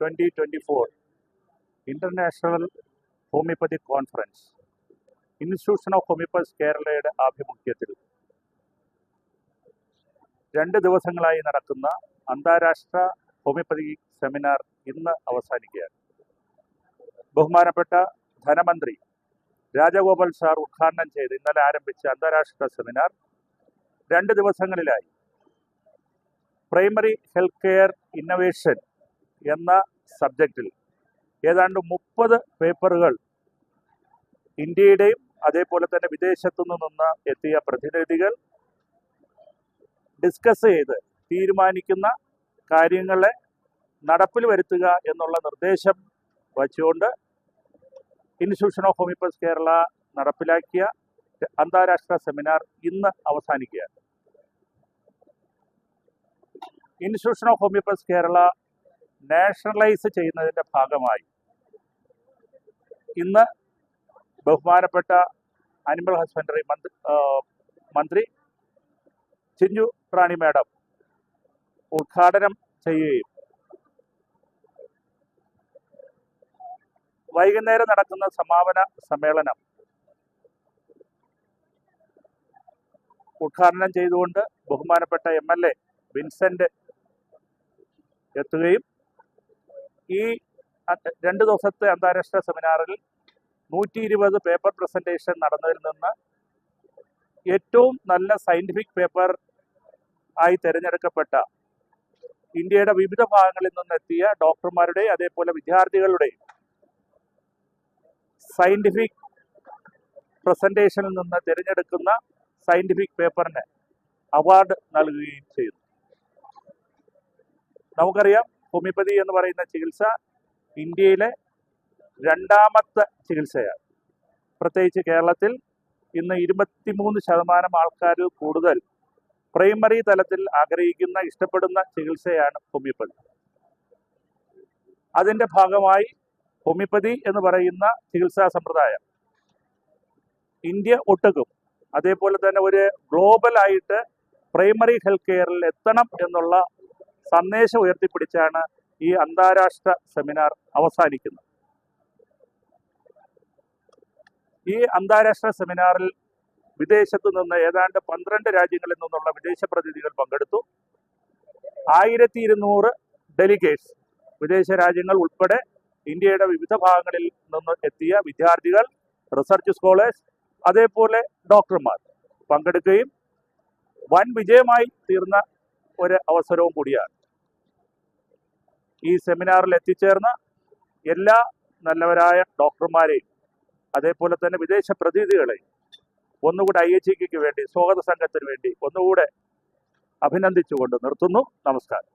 Twenty twenty four international homoeopathy conference institution of homoeopathy കേരളയുടെ ആഭിമുഖ്യത്തിൽ. രണ്ട് ദിവസങ്ങളായി നടക്കുന്ന അന്താരാഷ്ട്ര ഹോമിയോപ്പതി സെമിനാർ ഇന്ന് അവസാനിക്കുകയാണ്. ബഹുമാനപ്പെട്ട ധനമന്ത്രി രാജഗോപാൽ സാർ ഉദ്ഘാടനം ചെയ്ത് ഇന്നലെ ആരംഭിച്ച അന്താരാഷ്ട്ര സെമിനാർ രണ്ട് ദിവസങ്ങളിലായി. പ്രൈമറി ഹെൽത്ത് കെയർ ഇന്നവേഷൻ എന്ന സബ്ജക്റ്റിൽ. ഏതാണ്ട് മുപ്പത് പേപ്പറുകൾ ഇന്ത്യയുടെയും അതേപോലെ തന്നെ വിദേശത്തു നിന്ന് എത്തിയ പ്രതിനിധികൾ ഡിസ്കസ് ചെയ്ത് തീരുമാനിക്കുന്ന കാര്യങ്ങളെ നടപ്പിൽ വരുത്തുക എന്നുള്ള നിർദ്ദേശം വച്ചുകൊണ്ട് ഇൻസ്റ്റിറ്റ്യൂഷൻ ഓഫ് ഹോമിയോപ്പസ് കേരള നടപ്പിലാക്കിയ അന്താരാഷ്ട്ര സെമിനാർ ഇന്ന് അവസാനിക്കുകയാണ്. Institution of homoeopaths Kerala nationalise ചെയ്യുന്നതിന്റെ ഭാഗമായി ഇന്ന് ബഹുമാനപ്പെട്ട അനിമൽ ഹസ്ബൻഡറി മന്ത്രി മന്ത്രി ചിഞ്ചു പ്രാണി മാഡം ഉദ്ഘാടനം ചെയ്യുകയും വൈകുന്നേരം നടക്കുന്ന സമാപന സമ്മേളനം ഉദ്ഘാടനം ചെയ്തുകൊണ്ട് ബഹുമാനപ്പെട്ട എം എൽ എ വിൻസെന്റ് എത്തുകയും ഈ രണ്ട് ദിവസത്തെ അന്താരാഷ്ട്ര സെമിനാറിൽ നൂറ്റി ഇരുപത് പേപ്പർ പ്രസന്റേഷൻ നടന്നതിൽ നിന്ന് ഏറ്റവും നല്ല സയന്റിഫിക് പേപ്പർ ആയി തിരഞ്ഞെടുക്കപ്പെട്ട ഇന്ത്യയുടെ വിവിധ ഭാഗങ്ങളിൽ നിന്നെത്തിയ ഡോക്ടർമാരുടെ അതേപോലെ വിദ്യാർത്ഥികളുടെ സയന്റിഫിക് പ്രസന്റേഷനിൽ നിന്ന് തിരഞ്ഞെടുക്കുന്ന സയന്റിഫിക് പേപ്പറിന് അവാർഡ് നൽകുകയും ചെയ്തു. നമുക്കറിയാം ഹോമിയോപ്പതി എന്ന് പറയുന്ന ചികിത്സ ഇന്ത്യയിലെ രണ്ടാമത്തെ ചികിത്സയാണ്. പ്രത്യേകിച്ച് കേരളത്തിൽ ഇന്ന് ഇരുപത്തിമൂന്ന് ശതമാനം ആൾക്കാർ കൂടുതൽ പ്രൈമറി തലത്തിൽ ആഗ്രഹിക്കുന്ന ഇഷ്ടപ്പെടുന്ന ചികിത്സയാണ് ഹോമിയോപ്പതി. അതിന്റെ ഭാഗമായി ഹോമിയോപ്പതി എന്ന് പറയുന്ന ചികിത്സാ സമ്പ്രദായം ഇന്ത്യ ഒട്ടുക്കും. അതേപോലെ തന്നെ ഒരു ഗ്ലോബലായിട്ട് പ്രൈമറി ഹെൽത്ത് കെയറിൽ എത്തണം എന്നുള്ള സന്ദേശം ഉയർത്തിപ്പിടിച്ചാണ് ഈ അന്താരാഷ്ട്ര സെമിനാർ അവസാനിക്കുന്നത്. ഈ അന്താരാഷ്ട്ര സെമിനാറിൽ വിദേശത്തു നിന്ന് ഏതാണ്ട് പന്ത്രണ്ട് രാജ്യങ്ങളിൽ നിന്നുള്ള വിദേശ പ്രതിനിധികൾ പങ്കെടുത്തു. ആയിരത്തി ഇരുന്നൂറ് ഡെലിഗേറ്റ്സ് വിദേശ രാജ്യങ്ങൾ ഉൾപ്പെടെ ഇന്ത്യയുടെ വിവിധ ഭാഗങ്ങളിൽ നിന്ന് എത്തിയ വിദ്യാർത്ഥികൾ റിസർച്ച് സ്കോളേഴ്സ് അതേപോലെ ഡോക്ടർമാർ പങ്കെടുക്കുകയും വൻ വിജയമായി തീർന്ന ഒരു അവസരവും കൂടിയാണ്. ഈ സെമിനാറിൽ എത്തിച്ചേർന്ന എല്ലാ നല്ലവരായ ഡോക്ടർമാരെയും അതേപോലെ തന്നെ വിദേശ പ്രതിനിധികളെയും ഒന്നുകൂടെ ഐ എച്ച് വേണ്ടി സ്വാഗത സംഘത്തിന് വേണ്ടി ഒന്നുകൂടെ അഭിനന്ദിച്ചുകൊണ്ട് നിർത്തുന്നു. നമസ്കാരം.